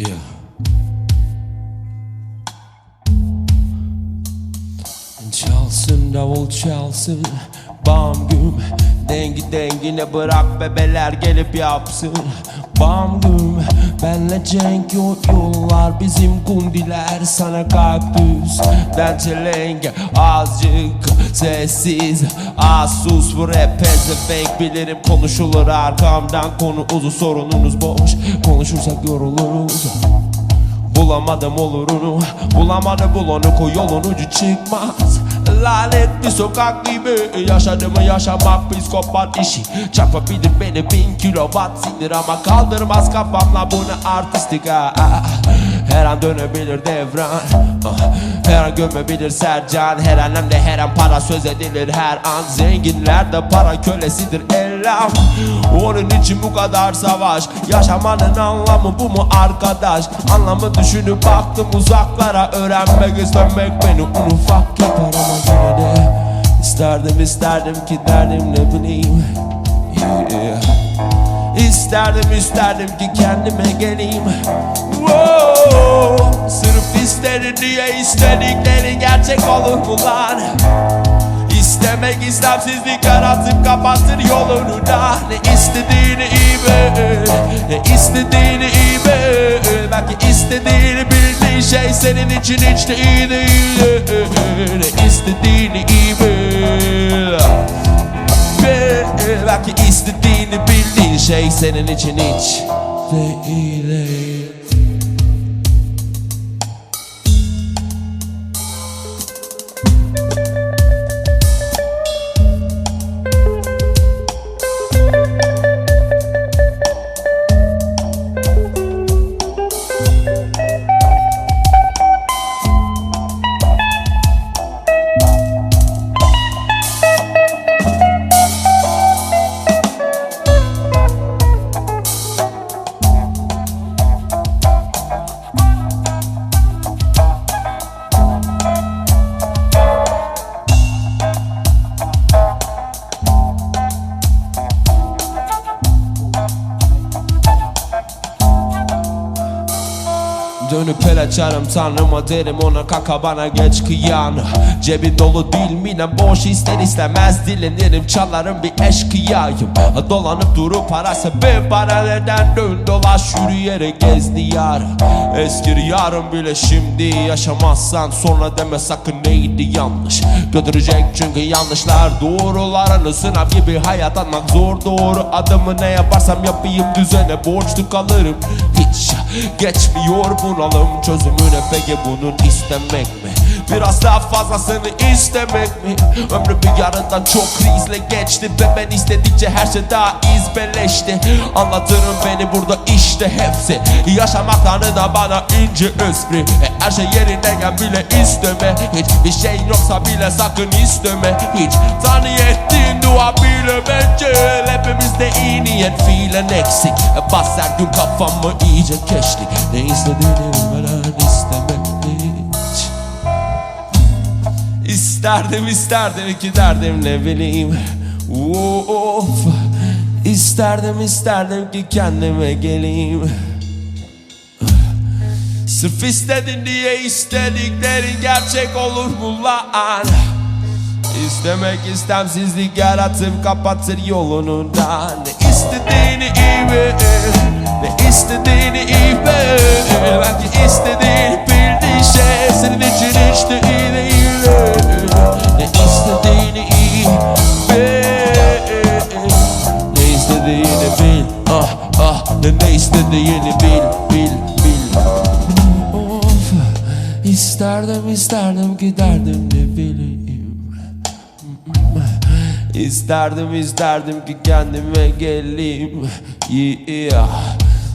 Yeah. And Charleston, double old Charleston. Bam güm. Dengi dengine bırak bebeler gelip yapsın. Bam güm. Benle cenk yok yollar bizim kundiler. Sana kaktüs ben çelenge Azıcık sessiz. Az sus bu rap pezevenk. Bilirim konuşulur arkamdan. Konu uzun sorununuz boş. Konuşursak yoruluruz. Bulamadım olurunu. Bulamadı bulonu koy yolun ucu çıkmaz Lanet bir sokak gibi Yaşadım yaşamak psikopat işi Çarpabilir beni bin kilowatt sinir Ama kaldırmaz kafamla bunu artistik ah. Her an dönebilir devran. Her an gömebilir Sercan Her an hem de her an para söz edilir her an Zenginler de para kölesidir ellam Onun için bu kadar savaş Yaşamanın anlamı bu mu arkadaş Anlamı düşünüp baktım uzaklara Öğrenmek istemek beni un ufak yapar ama yine de İsterdim isterdim ki derdim ne bileyim. İsterdim isterdim ki kendime geleyim Wow. Sırf isterim diye istediklerin gerçek olur mu lan? İstemek istemsizlik yaratıp kapatır yolunu da Ne istediğini iyi bil Ne istediğini iyi bil. Belki istediğini bildiğin şey senin için hiç de iyi değil. Ne istediğini iyi Bil. Belki istediğini bildiğin şey senin için hiç de iyi değil Dönüp el açarım tanrıma derim ona kaka bana geç kıyan. Cebi dolu değil mine boş ister istemez dilenirim. Çalarım bir eşkıyayım. Dolanıp durup para sebep bana neden dön dolaş yürüyerek gez diyar. Eskir yarın bile şimdi yaşamazsan sonra deme sakın neydi yanlış. Götürecek çünkü yanlışlar. Doğrularını sınav gibi hayat anmak zor. Doğru Adımı ne yaparsam yapayım düzene borçlu kalırım. Hiç geçmiyor bunalım. Çözümüne peki? Bunun istemek mi? Biraz daha fazlasını istemek mi? Ömrü bir yarından çok krizle geçti Ve ben istedikçe her şey daha izbeleşti. Anlatırım beni burada işte hepsi. Yaşamak tanrı da bana ince espri e, Her şey yerindeyken bile isteme. Hiçbir şey yoksa bile sakın isteme. Hiç Tanrı ettiğin dua bile bence Hepimizde iyi niyet fiilen eksik. E, Bas her gün kafamı iyice keşlik Ne istediğini bilmeden istemek hiç İsterdim isterdim ki derdim ne bileyim. Of İsterdim isterdim ki kendime geleyim. Sırf istedin diye istediklerin gerçek olur mu lan? İstemek istemsizlik yaratıp kapatır yolunu da Ne istediğini iyi bil Ne istediğini iyi bil Belki istediğini bildiğin şey Senin için hiç de iyi değil İstediğini bil bil bil. Of İsterdim isterdim ki derdim ne bileyim. İsterdim isterdim ki kendime geleyim. Yeah.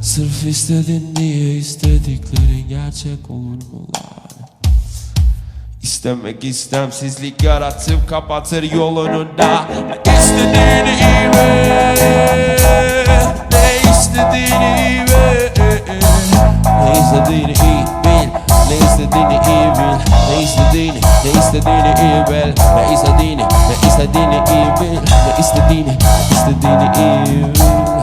Sırf istedin diye istediklerin gerçek olur mu lan? İstemek istemsizlik yaratıp kapatır yolunu da İstediğini iyi istediğini Ne istediğini iyi bil Ne istediğini istediğini iyi bil